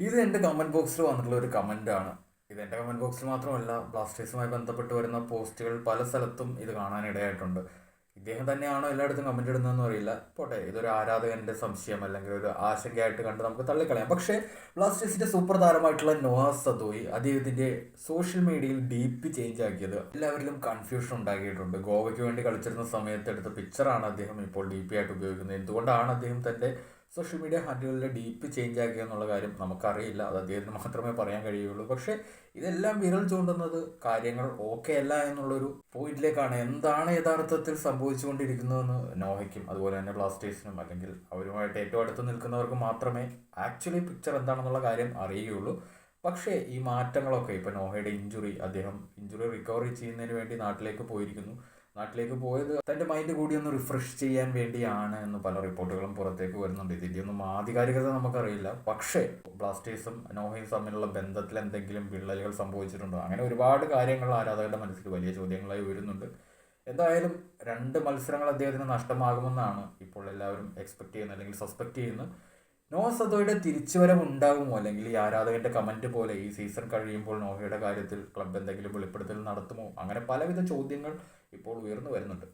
ഇത് എന്റെ കമന്റ് ബോക്സിൽ വന്നിട്ടുള്ള ഒരു കമന്റാണ് ഇത് എന്റെ കമന്റ് ബോക്സിൽ മാത്രമല്ല ബ്ലാസ്റ്റേഴ്സുമായി ബന്ധപ്പെട്ട് വരുന്ന പോസ്റ്റുകൾ പല സ്ഥലത്തും ഇത് കാണാനിടയായിട്ടുണ്ട്. ഇദ്ദേഹം തന്നെയാണോ എല്ലായിടത്തും കമന്റ് ഇടുന്നതെന്ന് അറിയില്ല. പോട്ടെ ഇതൊരു ആരാധകന്റെ സംശയം അല്ലെങ്കിൽ ഒരു ആശങ്കയായിട്ട് കണ്ട് നമുക്ക് തള്ളിക്കളയാം. പക്ഷേ ബ്ലാസ്റ്റേഴ്സിന്റെ സൂപ്പർ താരമായിട്ടുള്ള നോഹ സദോയി അദ്ദേഹത്തിന്റെ സോഷ്യൽ മീഡിയയിൽ ഡീപ്പ് ചേഞ്ച് ആക്കിയത് എല്ലാവരിലും കൺഫ്യൂഷൻ ഉണ്ടാക്കിയിട്ടുണ്ട്. ഗോവയ്ക്ക് വേണ്ടി കളിച്ചിരുന്ന സമയത്ത് എടുത്ത പിക്ചറാണ് അദ്ദേഹം ഇപ്പോൾ ഡി പി ആയിട്ട് ഉപയോഗിക്കുന്നത്. എന്തുകൊണ്ടാണ് അദ്ദേഹം തന്റെ സോഷ്യൽ മീഡിയ ഹാൻഡിലുകളിലെ ഡീപ്പ് ചേഞ്ച് ആക്കുക എന്നുള്ള കാര്യം നമുക്കറിയില്ല. അത് അദ്ദേഹത്തിന് മാത്രമേ പറയാൻ കഴിയുള്ളൂ പക്ഷേ ഇതെല്ലാം വിരൽ ചൂണ്ടുന്നത് കാര്യങ്ങൾ ഓക്കെ അല്ല എന്നുള്ളൊരു പോയിന്റിലേക്കാണ് എന്താണ് യഥാർത്ഥത്തിൽ സംഭവിച്ചുകൊണ്ടിരിക്കുന്നതെന്ന് നോഹയ്ക്കും അതുപോലെ തന്നെ ബ്ലാസ്റ്റേഴ്സിനും അല്ലെങ്കിൽ അവരുമായിട്ട് ഏറ്റവും അടുത്ത് നിൽക്കുന്നവർക്ക് മാത്രമേ ആക്ച്വലി പിക്ചർ എന്താണെന്നുള്ള കാര്യം അറിയുകയുള്ളൂ. പക്ഷേ ഈ മാറ്റങ്ങളൊക്കെ ഇപ്പോൾ നോഹയുടെ ഇഞ്ചുറി അദ്ദേഹം ഇഞ്ചുറി റിക്കവറി ചെയ്യുന്നതിന് വേണ്ടി നാട്ടിലേക്ക് പോയിരിക്കുന്നു. നാട്ടിലേക്ക് പോയത് തന്റെ മൈൻഡ് കൂടി ഒന്ന് റിഫ്രഷ് ചെയ്യാൻ വേണ്ടിയാണ് എന്ന് പല റിപ്പോർട്ടുകളും പുറത്തേക്ക് വരുന്നുണ്ട്. ഇതിന്റെ ഒന്നും ആധികാരികത നമുക്കറിയില്ല. പക്ഷേ ബ്ലാസ്റ്റേഴ്സും നോഹയും തമ്മിലുള്ള ബന്ധത്തിൽ എന്തെങ്കിലും വിള്ളലുകൾ സംഭവിച്ചിട്ടുണ്ടോ? അങ്ങനെ ഒരുപാട് കാര്യങ്ങൾ ആരാധകരുടെ മനസ്സിൽ വലിയ ചോദ്യങ്ങളായി വരുന്നുണ്ട് എന്തായാലും രണ്ട് മത്സരങ്ങൾ അദ്ദേഹത്തിന് നഷ്ടമാകുമെന്നാണ് ഇപ്പോൾ എല്ലാവരും എക്സ്പെക്ട് ചെയ്യുന്നത് അല്ലെങ്കിൽ സസ്പെക്ട് ചെയ്യുന്നത്. നോഹ സദോയുടെ തിരിച്ചുവരവ് ഉണ്ടാകുമോ അല്ലെങ്കിൽ ഈ ആരാധകന്റെ കമന്റ് പോലെ ഈ സീസൺ കഴിയുമ്പോൾ നോഹയുടെ കാര്യത്തിൽ ക്ലബ് എന്തെങ്കിലും വെളിപ്പെടുത്തൽ നടത്തുമോ? അങ്ങനെ പലവിധ ചോദ്യങ്ങൾ ഇപ്പോൾ ഉയർന്നു വരുന്നുണ്ട്.